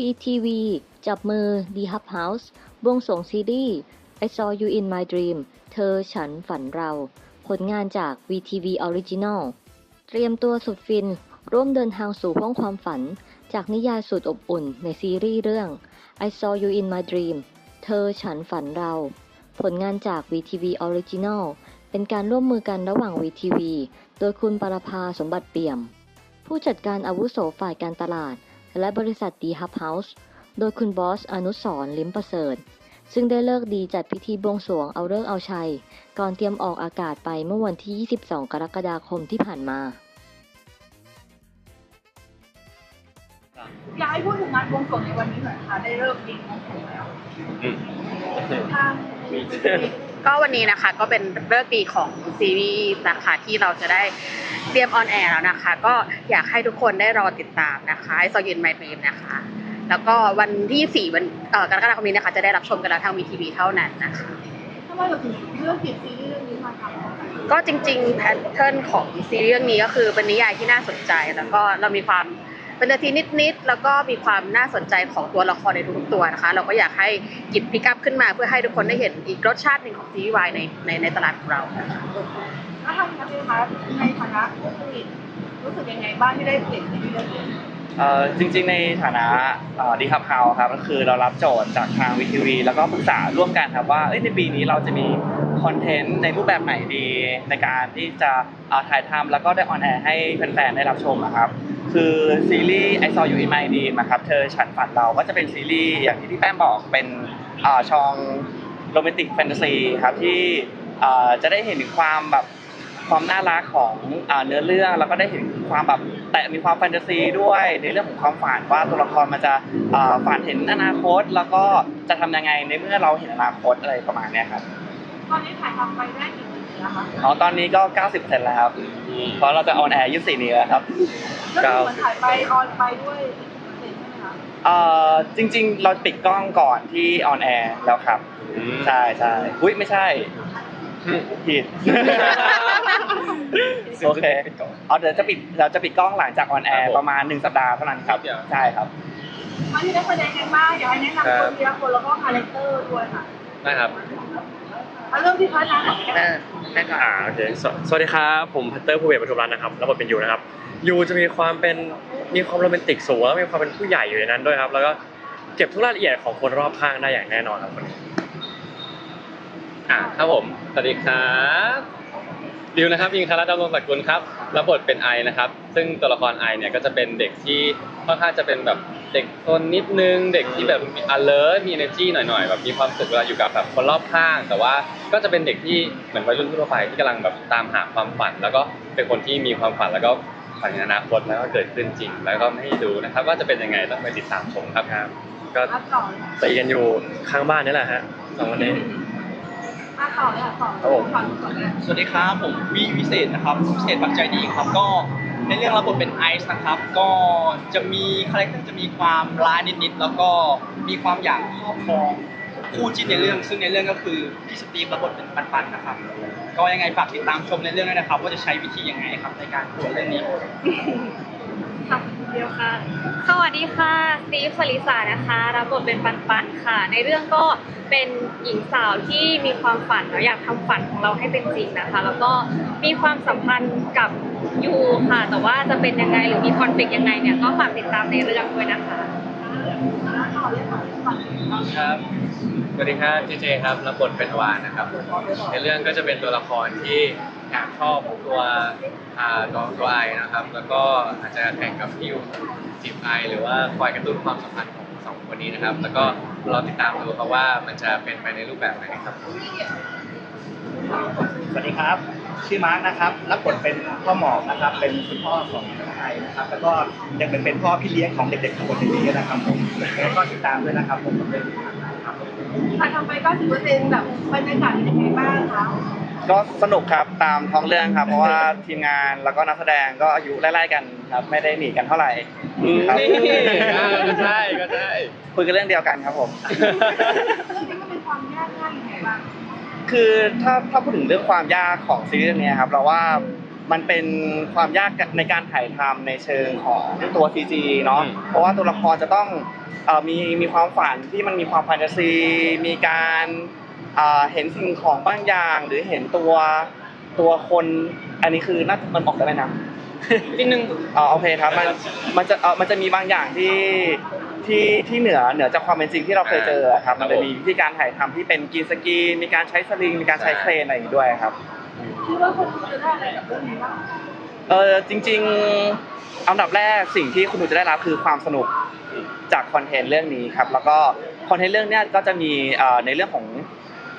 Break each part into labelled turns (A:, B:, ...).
A: VTV จับมือ The Hub House บวงสวงซีรีส์ I Saw You in My Dream เธอฉันฝันเรา ผลงานจาก VTV Original เตรียมตัวสุดฟิน ร่วมเดินทางสู่ห้องความฝัน จากนิยายสุดอบอุ่นในซีรีส์เรื่อง I Saw You in My Dream เธอฉันฝันเรา ผลงานจาก VTV Original เป็นการร่วมมือกันระหว่าง VTV โดยคุณปรภาสมบัติเปี่ยม ผู้จัดการอาวุโสฝ่ายการตลาด และบริษัทดีฮับเฮาส์โดยคุณบอสอนุสรณ์ลิมประเสริฐ ซึ่งได้เลิกดีจัดพิธีบวงสรวงเอาเลิกษ์เอาชัย ก่อนเตรียมออกอากาศไปเมื่อวันที่ 22 กรกฎาคมที่ผ่านมา
B: อยากให้พูดถึงงานบวงสรวงในวันนี้หน่อยค่ะ ได้เริ่มยิงบวงสรวงแล้วทาง
C: ก็วันนี้นะคะก็เป็นเลิกษ์ดีของซีรีส์นะคะที่เราจะได้เตรียมออนแอร์แล้วนะคะ ก็อยากให้ทุกคนได้รอติดตามนะคะไอซอยินไมเ e มนะคะ แล้วก็วันที่4วันเอ่อกรกฎาคมนี้นะคะ จะได้รับชมกันแล้วทางวีทีวีเท่านั้นนะคะ
B: ทำไมเราถึงเลือกเก็บซีรีส์เรื่องนี้มาทำ
C: ก็จริงๆแพทเทิร์นของซีรีส์เรื่องนี้ก็คือเป็นนิยายที่น่าสนใจ แล้วก็เรามีความ เป็นนาทีนิดๆแล้วก็มีความน่าสนใจของตัวละครในทุกๆตัวนะคะ เราก็อยากให้หยิบพิกัพขึ้นมาเพื่อให้ทุกคนได้เห็นอีกรสชาติหนึ่งของซีรีส์วายในในในตลาดของเรานะคะ
B: แล้วทางนักเรียนคะในฐานะผู้ผลิตรู้สึกยังไงบ้างที่ได้เห็นซีรีส์เรื่องนี้
D: เอ่อจริงๆในฐานะดีคับเฮาครับก็คือเรารับโจทย์จากทางวีทีวีแล้วก็ปรึกษาร่วมกันครับว่าเอ้ยในปีนี้เราจะมี คอนเทนต์ในรูปแบบไหนดีในการที่จะเอ่อถ่ายทำแล้วก็ได้ออนแอร์ให้แฟนๆได้รับชมอะครับคือซีรีส์ I Saw You in My Dream อะครับเธอฉันฝันเราก็จะเป็นซีรีส์อย่างที่พี่แป้มบอกเป็นช่องโรแมนติกแฟนตาซีครับที่จะได้เห็นถึงความแบบความน่ารักของเนื้อเรื่องแล้วก็ได้เห็นความแบบแต่มีความแฟนตาซีด้วย ในเรื่องของความฝันว่าตัวละครมันจะฝันเห็นอนาคต แล้วก็จะทำยังไงในเมื่อเราเห็นอนาคตอะไรประมาณนี้ครับ
B: ตอนนี้ถ่ายทำไปได้กี่เปอร์เซ็นต์แล้วคะ
D: อ๋อตอนนี้ก็ 90%แล้วครับ เพราะเราจะออนแอร์24นี้แล้วครับ
B: ก็คือเหมือนถ่ายไปออนไปด้วยเปอร์เซ็นต์ใช่ไหมคะ
D: เอ่อจริง ๆ เราปิดกล้องก่อนที่ออนแอร์แล้วครับ ใช่ใช่อุ้ยไม่ใช่ผิด โอเคเอาเดี๋ยวจะปิดเราจะปิดกล้องหลังจากออนแอร์ประมาณหนึ่งสัปดาห์เท่านั้นครับ ใช่ครับ
B: วันนี้ได้แสดงกันบ้างอยากให้แนะนำคนทีละคนแล้วก็คาแรคเตอร์ด้วยค่ะ
E: ได้ครับ
B: เอาเริ่มที่พัฒนาของแก
C: เออได้ก่อน
E: อ่าโอเคสวสวัสดีครับผมพัตเตอร์ภูเบศรปทุมรัตน์นะครับรับบทเป็นยูนะครับยูจะมีความเป็นมีความโรแมนติกสูงแล้วก็มีความเป็นผู้ใหญ่อยู่ในนั้นด้วยครับ แล้วก็เก็บทุกรายละเอียดของคนรอบข้างได้อย่างแน่นอนครับคนนี้อ่าครับผม สวัสดีครับดิวนะครับยิงคาราดำรงศักดิ์กุลครับ รับบทเป็นไอนะครับ ซึ่งตัวละครไอเนี่ยก็จะเป็นเด็กที่ค่อนข้างจะเป็นแบบ เด็กซนนิดนึงเด็กที่แบบมี alert มี energy หน่อยๆแบบมีความสุขเวลาอยู่กับแบบคนรอบข้าง แต่ว่าก็จะเป็นเด็กที่เหมือนวัยรุ่นทั่วไปที่กำลังแบบตามหาความฝัน แล้วก็เป็นคนที่มีความฝันแล้วก็ฝันในอนาคตแล้วก็เกิดขึ้นจริง แล้วก็ให้ดูนะครับ ว่าจะเป็นยังไงต้องไปติดตามชมครับครับก็
B: อะต่อ
E: ตีกันอยู่ข้างบ้านนี่แหละฮะสองคนนี้
B: อะต่อเลยค่ะต่อ
E: ครับผม
B: ฟังก่อนเลย
F: สวัสดีครับผมวีวิเศษนะครับวิเศษปักใจดีครับก็ ในเรื่องรับบทเป็นไอซ์นะครับ ก็จะมีคาแรคเตอร์จะมีความร้ายนิดๆแล้วก็มีความอยากครอบครองคู่จิ้นในเรื่อง ซึ่งในเรื่องก็คือพี่สตีฟรับบทเป็นปันๆนะครับ ก็ยังไงฝากติดตามชมในเรื่องด้วยนะครับ ว่าจะใช้วิธียังไงครับในการปวเรื่องนี้
B: ค่ะเดียวค่ะ
G: สวัสดีค่ะ สตีฟสลิสานะคะ รับบทเป็นปันปันค่ะ ในเรื่องก็เป็นหญิงสาวที่มีความฝันเนาะอยากทำฝันของเราให้เป็นจริงนะคะ แล้วก็มีความสัมพันธ์กับ ยูค่ะ แต่ว่าจะเป็นยังไงหรือมีคอนฟ lict ยังไงเนี่ยก็ฝากติดตามในเรื่องด้วยนะคะ
B: ต่อเลยค่ะฝั่ง
E: ครับสวัสดีครับเจเจครับรับบทเป็นวานนะครับ ในเรื่องก็จะเป็นตัวละครที่แอบชอบตัวอ่าตัวตัวไอนะครับ แล้วก็อาจจะแข่งกับพี่ยูจีบไอหรือว่าคอยกระตุ้นความสัมพันธ์ของสองคนนี้นะครับ แล้วก็รอติดตามดูครับว่ามันจะเป็นไปในรูปแบบไหนครับ
H: สวัสดีครับ ชื่อมาร์กนะครับรับบทเป็นพ่อหมอกนะครับ เป็นคุณพ่อของน้องไอนะครับแล้วก็ยังเป็นเป็นพ่อพี่เลี้ยงของเด็กๆทั้งหมดในนี้นะครับผมแล้วก็ติดตามด้วยนะครับผมเป็นครับ
B: ถ่ายทำไป90เปอร์เซ็นต์แบบบรรยากาศเป็นยังไงบ้างคะ
D: ก็สนุกครับตามท้องเรื่องครับ เพราะว่าทีมงานแล้วก็นักแสดงก็อายุไล่ๆกันครับ ไม่ได้หนีกันเท่าไหร่ครับ
E: ก็ใช่ก็ใช่
D: คุยกันเรื่องเดียวกันครับผม
B: เรื่อง คื
D: อถ้าถ้าพูดถึงเรื่องความยากของซีรีส์เรื่องนี้ครับเราว่ามันเป็นความยากในการถ่ายทำในเชิงของตัว CG เนาะ
E: อืม
D: เพราะว่าตัวละครจะต้องเอ่อมีมีความฝันที่มันมีความแฟนตาซี มีการเอ่อเห็นสิ่งของบางอย่าง หรือเห็นตัวตัวคนอันนี้คือน่ามันบอกได้ไหมนะ
F: นิดนึง
D: อ๋อโอเคครับมันมันจะเออมันจะมีบางอย่างที่ ที่ที่เหนือเหนือจากความเป็นจริงที่เราเคยเจอครับ มันจะมีวิธีการถ่ายทำที่เป็นกรีนสกรีนมีการใช้สลิง มีการใช้เครนอะไรอย่างนี้ด้วยครับ
B: คิดว่าคนจะได้อะไรจากเรื่องนี้บ้าง
D: เออจริง ๆอันดับแรกสิ่งที่คุณดูจะได้รับคือความสนุกจากคอนเทนต์เรื่องนี้ครับ แล้วก็คอนเทนต์เรื่องเนี้ยก็จะมีเอ่อในเรื่องของ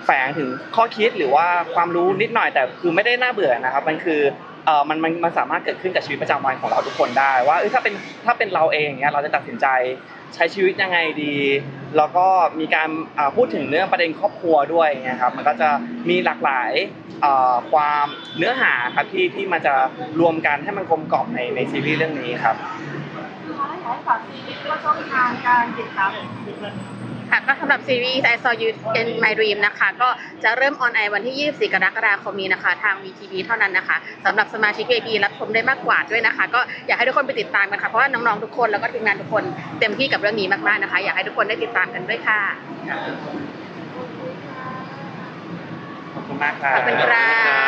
D: แฝงถึงข้อคิดหรือว่าความรู้นิดหน่อยแต่คือไม่ได้น่าเบื่อนะครับ มันคือ เออมันมันมันสามารถเกิดขึ้นกับชีวิตประจำวันของเราทุกคนได้ ว่าถ้าเป็นถ้าเป็นเราเองเนี้ยเราจะตัดสินใจใช้ชีวิตยังไงดี แล้วก็มีการพูดถึงเรื่องประเด็นครอบครัวด้วยเงี้ยครับมันก็จะมีหลากหลายความเนื้อหาครับที่ที่มันจะรวมกันให้มันกลมกล่อมในในซีรีส์เรื่องนี้ครับ
B: อยากให้ฝากซีรีส์ว่าช่องทางการติดตาม
C: ค่ะก็สำหรับซีรีส์ I Saw You in My Dream นะคะ ก็จะเริ่มออนแอร์วันที่ 24 กรกฎาคมนี้นะคะ ทาง VTV เท่านั้นนะคะสำหรับสมาชิก VIP รับชมได้มากกว่าด้วยนะคะ ก็อยากให้ทุกคนไปติดตามกันค่ะ เพราะว่าน้องๆ ทุกคนแล้วก็ทีมงานทุกคนเต็มที่กับเรื่องนี้มากๆนะคะ อยากให้ทุกคนได้ติดตามกันด้วยค่ะ
D: ขอบคุณมากครับ
C: ขอบคุณครับ